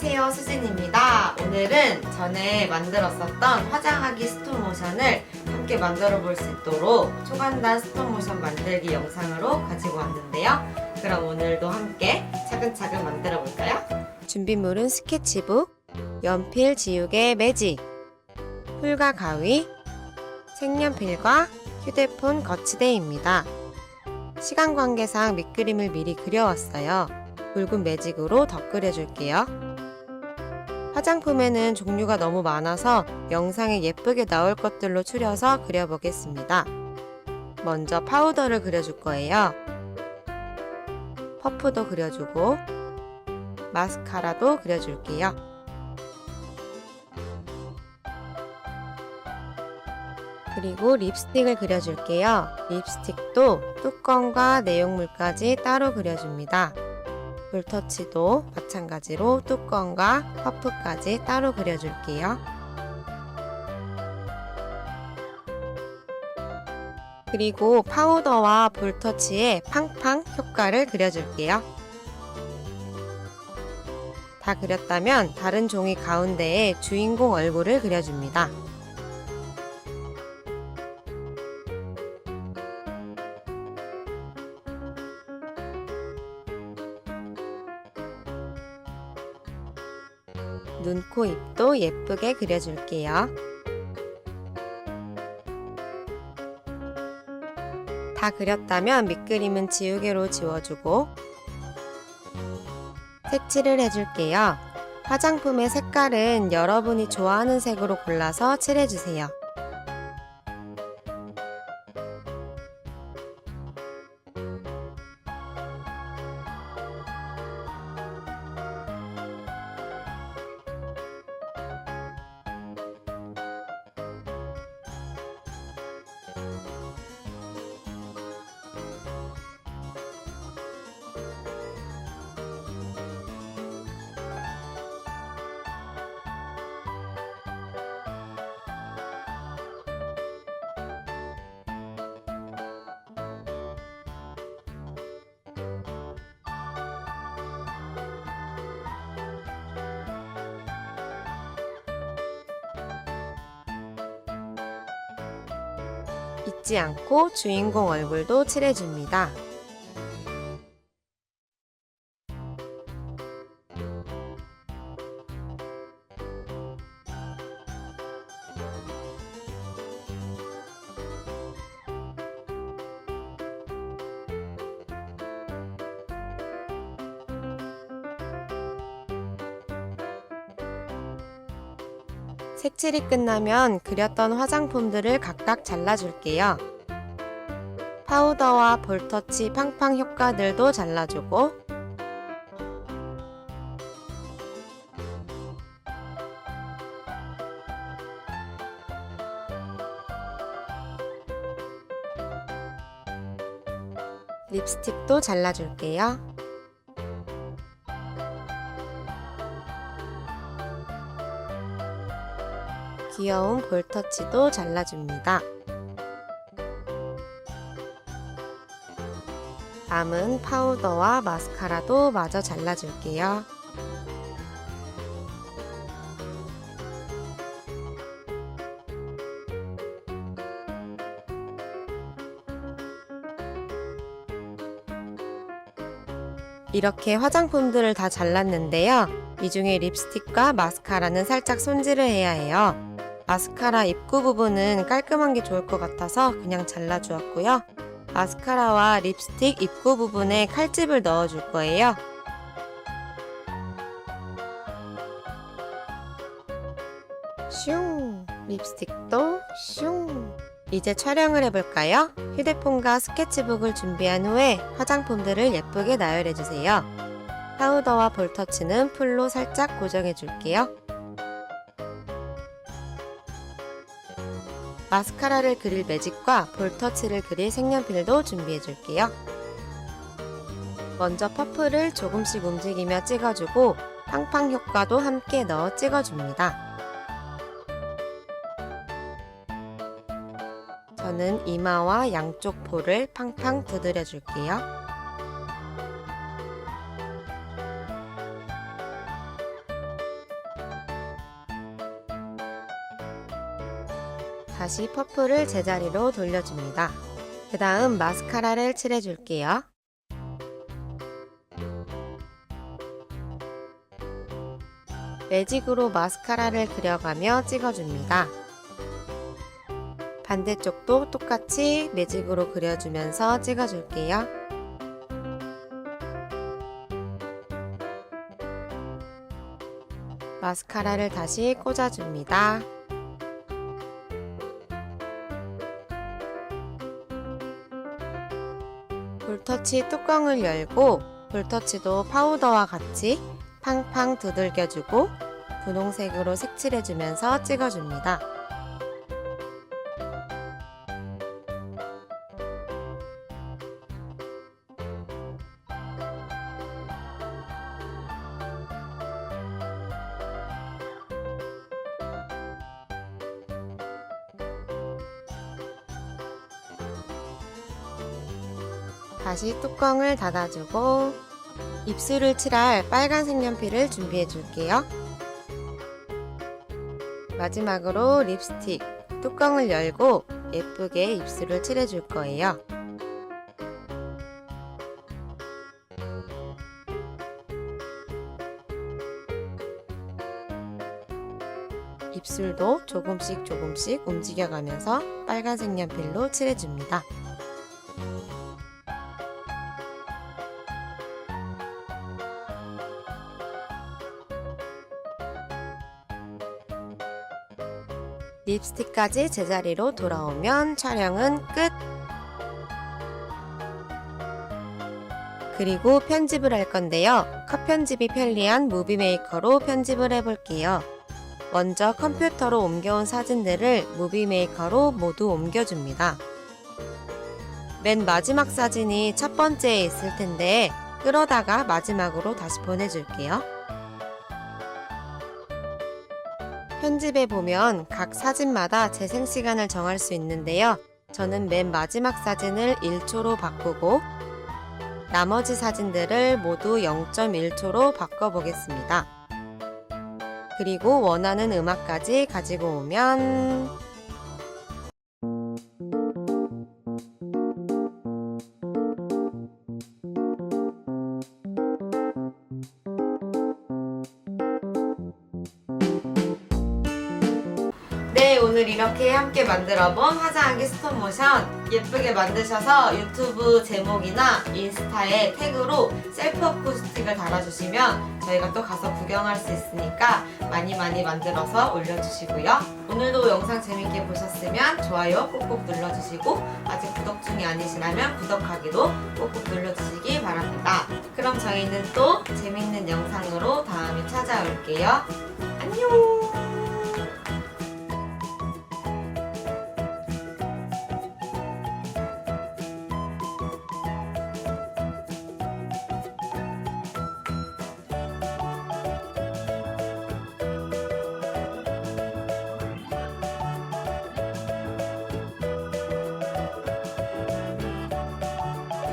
안녕하세요 수진입니다 오늘은 전에 만들었었던 화장하기 스톱모션을 함께 만들어 볼 수 있도록 초간단 스톱모션 만들기 영상으로 가지고 왔는데요 그럼 오늘도 함께 차근차근 만들어 볼까요? 준비물은 스케치북, 연필 지우개 매직, 풀과 가위, 색연필과 휴대폰 거치대입니다. 시간 관계상 밑그림을 미리 그려왔어요. 붉은 매직으로 덧 그려줄게요. 화장품에는 종류가 너무 많아서 영상에 예쁘게 나올 것들로 추려서 그려보겠습니다. 먼저 파우더를 그려줄 거예요. 퍼프도 그려주고 마스카라도 그려줄게요. 그리고 립스틱을 그려줄게요. 립스틱도 뚜껑과 내용물까지 따로 그려줍니다. 볼터치도 마찬가지로 뚜껑과 퍼프까지 따로 그려줄게요. 그리고 파우더와 볼터치의 팡팡 효과를 그려줄게요. 다 그렸다면 다른 종이 가운데에 주인공 얼굴을 그려줍니다. 눈, 코, 입도 예쁘게 그려줄게요. 다 그렸다면 밑그림은 지우개로 지워주고 색칠을 해줄게요. 화장품의 색깔은 여러분이 좋아하는 색으로 골라서 칠해주세요. 잊지 않고 주인공 얼굴도 칠해줍니다. 색칠이 끝나면 그렸던 화장품들을 각각 잘라줄게요. 파우더와 볼터치 팡팡 효과들도 잘라주고 립스틱도 잘라줄게요. 귀여운 볼터치도 잘라줍니다. 남은 파우더와 마스카라도 마저 잘라줄게요. 이렇게 화장품들을 다 잘랐는데요. 이 중에 립스틱과 마스카라는 살짝 손질을 해야 해요. 마스카라 입구 부분은 깔끔한 게 좋을 것 같아서 그냥 잘라주었고요. 마스카라와 립스틱 입구 부분에 칼집을 넣어줄 거예요. 슝! 립스틱도 슝! 이제 촬영을 해볼까요? 휴대폰과 스케치북을 준비한 후에 화장품들을 예쁘게 나열해주세요. 파우더와 볼터치는 풀로 살짝 고정해줄게요. 마스카라를 그릴 매직과 볼터치를 그릴 색연필도 준비해줄게요. 먼저 퍼프를 조금씩 움직이며 찍어주고 팡팡 효과도 함께 넣어 찍어줍니다. 저는 이마와 양쪽 볼을 팡팡 두드려 줄게요. 다시 퍼프를 제자리로 돌려줍니다. 그 다음 마스카라를 칠해줄게요. 매직으로 마스카라를 그려가며 찍어줍니다. 반대쪽도 똑같이 매직으로 그려주면서 찍어줄게요. 마스카라를 다시 꽂아줍니다. 볼터치 뚜껑을 열고 볼터치도 파우더와 같이 팡팡 두들겨주고 분홍색으로 색칠해주면서 찍어줍니다. 다시 뚜껑을 닫아주고 입술을 칠할 빨간 색연필을 준비해 줄게요. 마지막으로 립스틱 뚜껑을 열고 예쁘게 입술을 칠해 줄 거예요. 입술도 조금씩 조금씩 움직여가면서 빨간색 연필로 칠해줍니다. 립스틱까지 제자리로 돌아오면 촬영은 끝! 그리고 편집을 할 건데요. 컷 편집이 편리한 무비메이커로 편집을 해볼게요. 먼저 컴퓨터로 옮겨온 사진들을 무비메이커로 모두 옮겨줍니다. 맨 마지막 사진이 첫 번째에 있을 텐데 끌어다가 마지막으로 다시 보내줄게요. 편집에 보면 각 사진마다 재생 시간을 정할 수 있는데요. 저는 맨 마지막 사진을 1초로 바꾸고 나머지 사진들을 모두 0.1초로 바꿔보겠습니다. 그리고 원하는 음악까지 가지고 오면 오늘 이렇게 함께 만들어본 화장하기 스톱모션 예쁘게 만드셔서 유튜브 제목이나 인스타에 태그로 셀프 어쿠스틱을 달아주시면 저희가 또 가서 구경할 수 있으니까 많이 많이 만들어서 올려주시고요. 오늘도 영상 재밌게 보셨으면 좋아요 꼭꼭 눌러주시고 아직 구독 중이 아니시라면 구독하기도 꼭꼭 눌러주시기 바랍니다. 그럼 저희는 또 재밌는 영상으로 다음에 찾아올게요. 안녕!